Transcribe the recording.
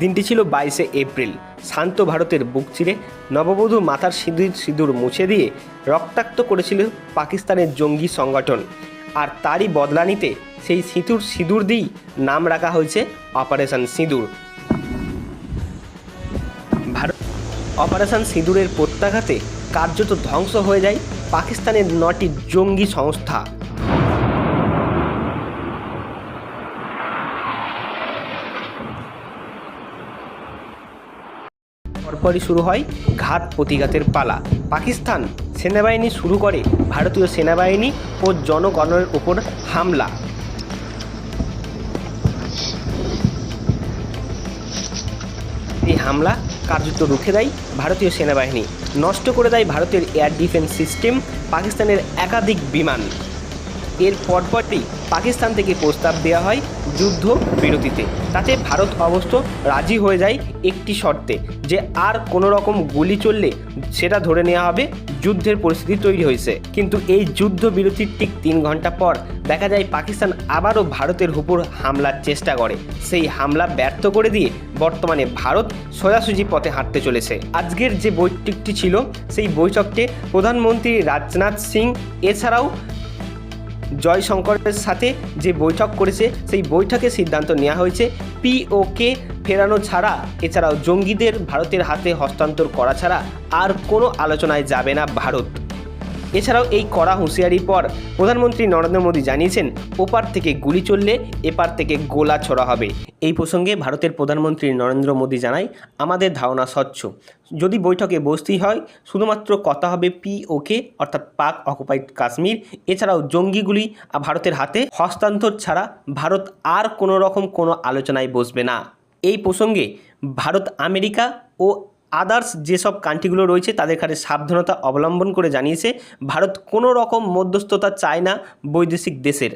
দিনটি ছিল বাইশে এপ্রিল। শান্ত ভারতের বুক চিরে নববধূ মাথার সিঁদুর সিঁদুর মুছে দিয়ে রক্তাক্ত করেছিল পাকিস্তানের জঙ্গি সংগঠন। আর তারই বদলা নিতে সেই সিঁদুর সিঁদুর দিয়েই নাম রাখা হয়েছে অপারেশন সিঁদুর। ভারত অপারেশন সিঁদুরের প্রত্যাঘাতে কার্যত ধ্বংস হয়ে যায় পাকিস্তানের নটি জঙ্গি সংস্থা। পরপরই শুরু হয় ঘাত প্রতিঘাতের পালা। পাকিস্তান সেনাবাহিনী শুরু করে ভারতীয় সেনাবাহিনী ও জনগণের উপর হামলা। এই হামলা কার্যত রুখে দেয় ভারতীয় সেনাবাহিনী। নষ্ট করে দেয় ভারতের এয়ার ডিফেন্স সিস্টেম, পাকিস্তানের একাধিক বিমান। এর পরপরই পাকিস্তান থেকে প্রস্তাব দেওয়া হয় যুদ্ধ বিরতিতে। তাতে ভারত অবশ্য রাজি হয়ে যায় একটি শর্তে, যে আর কোনো রকম গুলি চললে সেটা ধরে নেওয়া হবে, যুদ্ধের পরিস্থিতি তৈরি হয়েছে। কিন্তু এই যুদ্ধ বিরতির ঠিক তিন ঘণ্টা পর দেখা যায় পাকিস্তান আবারও ভারতের উপর হামলার চেষ্টা করে। সেই হামলা ব্যর্থ করে দিয়ে বর্তমানে ভারত সোজাসুজি পথে হাঁটতে চলেছে। আজকের যে বৈঠকটি ছিল, সেই বৈঠকটি প্রধানমন্ত্রী রাজনাথ সিং, এছাড়াও জয়শঙ্করের সাথে যে বৈঠক করেছে, সেই বৈঠকে সিদ্ধান্ত নেওয়া হয়েছে। পিওকে ফেরানো ছাড়া, এছাড়াও জঙ্গিদের ভারতের হাতে হস্তান্তর করা ছাড়া আর কোনো আলোচনায় যাবে না ভারত। এছাড়াও এই কড়া হুঁশিয়ারির পর প্রধানমন্ত্রী নরেন্দ্র মোদী জানিয়েছেন, ওপার থেকে গুলি চললে এপার থেকে গোলা ছড়া হবে। এই প্রসঙ্গে ভারতের প্রধানমন্ত্রী নরেন্দ্র মোদী জানায়, আমাদের ধারণা স্বচ্ছ। যদি বৈঠকে বসতেই হয়, শুধুমাত্র কথা হবে পিওকে, অর্থাৎ পাক অকুপাইড কাশ্মীর, এছাড়াও জঙ্গিগুলি ভারতের হাতে হস্তান্তর ছাড়া ভারত আর কোনো রকম কোনো আলোচনায় বসবে না। এই প্রসঙ্গে ভারত, আমেরিকা ও আদার্স যেসব কান্ট্রিগুলো রয়েছে তাদের সাবধানতা অবলম্বন করে জানিয়েছে, ভারত কোনো রকম মধ্যস্থতা চায় না বৈদেশিক দেশের।